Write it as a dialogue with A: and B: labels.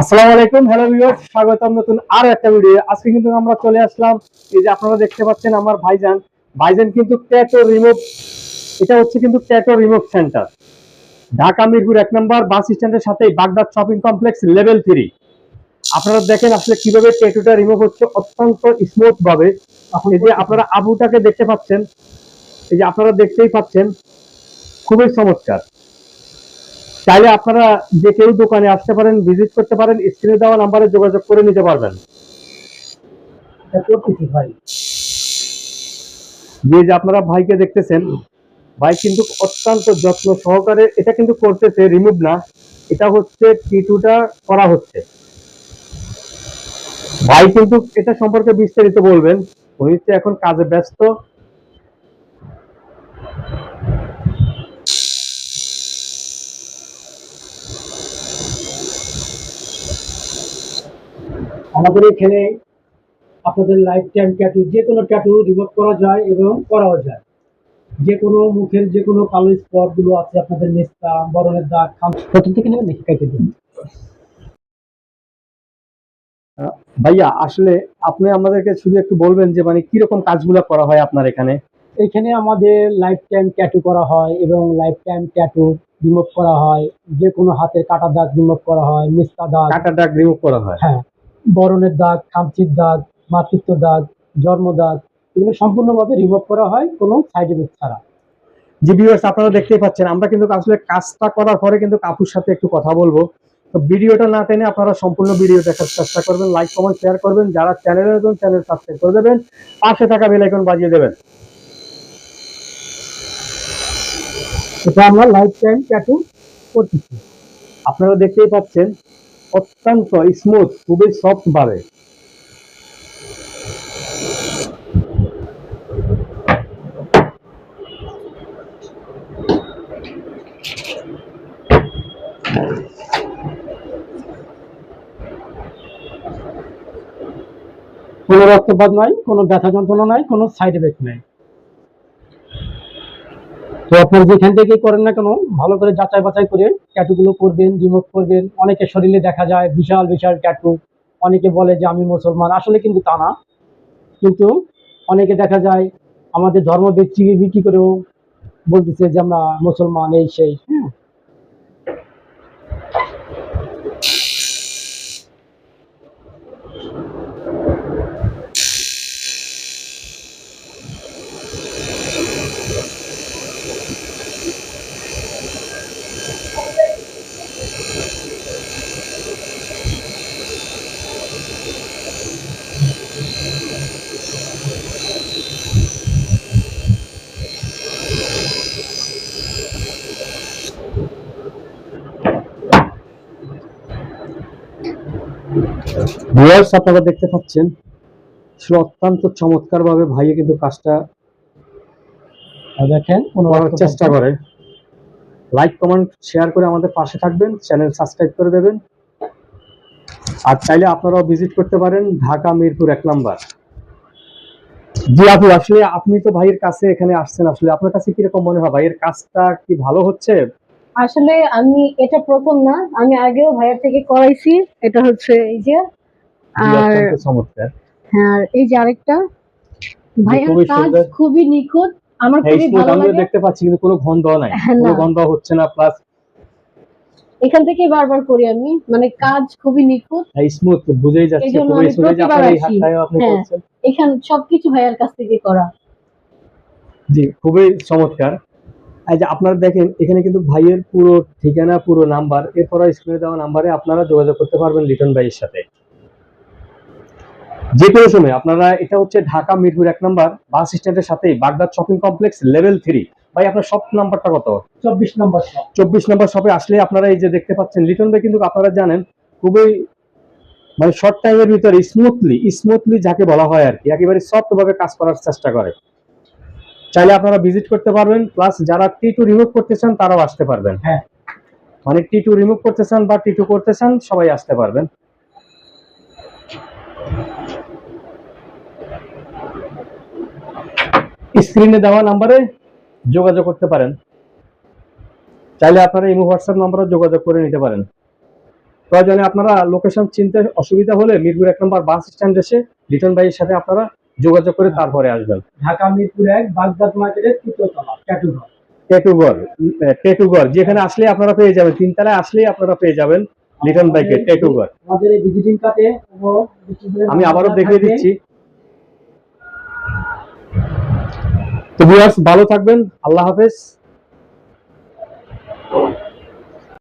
A: আসসালামু আলাইকুম hello viewers স্বাগতম নতুন আর একটা ভিডিও আজকে কিন্তু আমরা চলে আসলাম, এই যে আপনারা দেখতে পাচ্ছেন আমার ভাইজান। ভাইজান কিন্তু ট্যাটো রিমুভ এটা হচ্ছে কিন্তু tattoo remove centre Dhaka Mirpur এক নম্বর বাস স্ট্যান্ডের সাথে Baghdad shopping complex level three. আপনারা দেখেন আসলে কীভাবে ট্যাটুটা রিমুভ হচ্ছে, অত্যন্ত স্মুথ ভাবে। এই যে আপনারা আবুটাকে দেখতে পাচ্ছেন, এই যে আপনারা দেখতেই পাচ্ছেন, খুবই চমৎকার। চাইলে আপনারা যে কেউ দোকানে আসতে পারেন ভিজিট করতে পারেন স্ক্রিনে দেওয়া নাম্বারে যোগাযোগ করে নিতে পারবেন। যে যে আপনারা ভাইকে দেখতেছেন, ভাই কিন্তু অত্যন্ত যত্ন সহকারে এটা কিন্তু করতেছে রিমুভ না। এটা হচ্ছে টিটুটা করা হচ্ছে। ভাই কিন্তু এটা সম্পর্কে বিস্তারিত বলবেন। উনি এখন কাজে ব্যস্ত।
B: আমাদের এখানে আপনাদের লাইফ টাইম ট্যাটু যে কোনো ট্যাটু রিমুভ করা যায় এবং করাও যায়। যে কোনো মুখের যে কোনো কালো স্পটগুলো আছে আপনাদের নিস্তা বরণের দাগ খাম প্রথম থেকে নেবেন নাকি কাইতে দেবেন
A: ভাইয়া আসলে আপনি আমাদেরকে শুধু একটু বলবেন যে মানে কীরকম কাজগুলো করা হয় আপনার এখানে?
B: এখানে আমাদের লাইফ টাইম ট্যাটু করা হয় এবং লাইফ টাইম ট্যাটু রিমুভ করা হয়। যে কোনো হাতের কাটা দাগ রিমুভ করা হয় নিস্তা দাগ।
A: কাটা দাগ রিমুভ করা হয়।
B: হ্যাঁ। বরণের দাগ, খামচির দাগ, মাতৃত্ব দাগ, জন্ম দাগ, এগুলো সম্পূর্ণভাবে রিমুভ করা হয় কোনো সাইড এফেক্ট ছাড়া।
A: যে ভিউয়ার্স আপনারা দেখতেই পাচ্ছেন, আমরা কিন্তু আসলে কাজটা করার পরে কিন্তু কাপুর সাথে একটু কথা বলব। তো ভিডিওটা না টেনে আপনারা সম্পূর্ণ ভিডিও দেখার চেষ্টা করবেন লাইক কমেন্ট শেয়ার করবেন, যারা চ্যানেলে নতুন চ্যানেল সাবস্ক্রাইব করে দেবেন, পাশে থাকা বেল আইকন বাজিয়ে দেবেন।
B: এটা আমরা লাইফ টাইম ট্যাটু করতেছি।
A: আপনারা দেখতেই পাচ্ছেন অত্যন্ত স্মুথ খুবই সফট ভাবে
B: কোনো রক্তপাত নাই, কোনো ব্যথা যন্ত্রণা নাই, কোনো সাইড এফেক্ট নাই। তো আপনার যেখান থেকে করেন না কেন, ভালো করে যাচাই বাছাই করে ট্যাটু গুলো করবেন রিমুভ করবেন। অনেকের শরীরে দেখা যায়, বিশাল বিশাল ট্যাটু অনেকে বলে যে, আমি মুসলমান। আসলে কিন্তু তা না। কিন্তু অনেকে দেখা যায়, আমাদের ধর্ম বিক্রি বিক্রি করেও বলতেছে যে, আমরা মুসলমান, এই সেই। হ্যাঁ।
A: ভিউয়ার্স আপনারা দেখতে পাচ্ছেন আসলে অত্যন্ত চমৎকার ভাবে ভাইয়ে কিন্তু কাজটা
B: দেখেন
A: করার চেষ্টা করে। লাইক কমেন্ট শেয়ার করে আমাদের পাশে থাকবেন চ্যানেল সাবস্ক্রাইব করে দেবেন। আর চাইলে আপনারাও ভিজিট করতে পারেন ঢাকা মিরপুর এক নাম্বার। জি আপু আসলে আপনি তো ভাইয়ের কাছে এখানে আসছেন আসলে আপনার কাছে কীরকম মনে হয়? ভাইয়ের কাজটা কি ভালো হচ্ছে?
C: আসলে আমি এটা প্রথম না আমি আগেও ভাইয়ের থেকে করাইছি এটা হচ্ছে এই যে আর
A: চমৎকার।
C: হ্যাঁ এই যে আরেকটা ভাইয়ের কাজ খুবই নিখুঁত আমার খুবই ভালো লাগে।
A: দেখতে পাচ্ছি কিন্তু কোনো গন্ধ নাই।
C: হ্যাঁ,
A: কোনো গন্ধ হচ্ছে না প্লাস
C: এখান থেকেই বারবার করি আমি মানে কাজ খুবই নিখুঁত।
A: স্মুথ বুঝেই যাচ্ছে খুবই স্মুথ যে
C: প্রতিবার
A: আপনার এই হাতটাও আপনি
C: হ্যাঁ।
A: করছেন।
C: এখান সবকিছু ভাইয়ের কাছ থেকে করা।
A: জি খুবই চমৎকার। এই যে আপনারা দেখেন এখানে কিন্তু ভাইয়ের পুরো ঠিকানা পুরো নাম্বার এরপর স্ক্রিনে দেওয়া নাম্বারে আপনারা যোগাযোগ করতে পারবেন লিটন ভাইয়ের সাথে। যে কোনো সময় আপনারা এটা হচ্ছে ঢাকা মিরপুর এক নাম্বার বাস স্ট্যান্ডের সাথেই Baghdad shopping complex level three ভাই আপনার শপ নাম্বারটা কত?
B: চব্বিশ নাম্বার
A: চব্বিশ নম্বর শপে আসলে আপনারা এই যে দেখতে পাচ্ছেন লিটন ভাই কিন্তু আপনারা জানেন খুবই মানে শর্ট টাইমের ভিতরে স্মুথলি স্মুথলি যাকে বলা হয় আর কি একেবারে সফট ভাবে কাজ করার চেষ্টা করে। চাইলে আপনারা ভিজিট করতে পারবেন প্লাস যারা টি টু রিমুভ করতে চান তারাও আসতে পারবেন।
B: হ্যাঁ।
A: মানে টি টু রিমুভ করতে চান বা টি টু করতে চান সবাই আসতে পারবেন। স্ক্রিনে দেওয়া নাম্বারে যোগাযোগ করতে পারেন। চাইলে আপনারা ইমো হোয়াটসঅ্যাপ নাম্বারে যোগাযোগ করে নিতে পারেন। প্রয়োজনে আপনারা লোকেশন চিনতে অসুবিধা হলে মিরপুর এক নম্বর বাস স্ট্যান্ড এসে লিটন ভাইয়ের সাথে আপনারা যোগাযোগ করে তারপরে আসবেন।
B: ঢাকা মিরপুর এক বাগদাদ মার্কেটের
A: টেটুগর টেটুগর যেখানে আসলে আপনারা পেয়ে যাবেন তিনতলায় আসলেই আপনারা পেয়ে যাবেন লিটন বাইকে টেটুগর
B: আমাদের এই ভিজিটিং কার্ডে
A: আমি আবারও দেখিয়ে দিচ্ছি। তো ভিউয়ার্স ভালো থাকবেন। আল্লাহ হাফেজ।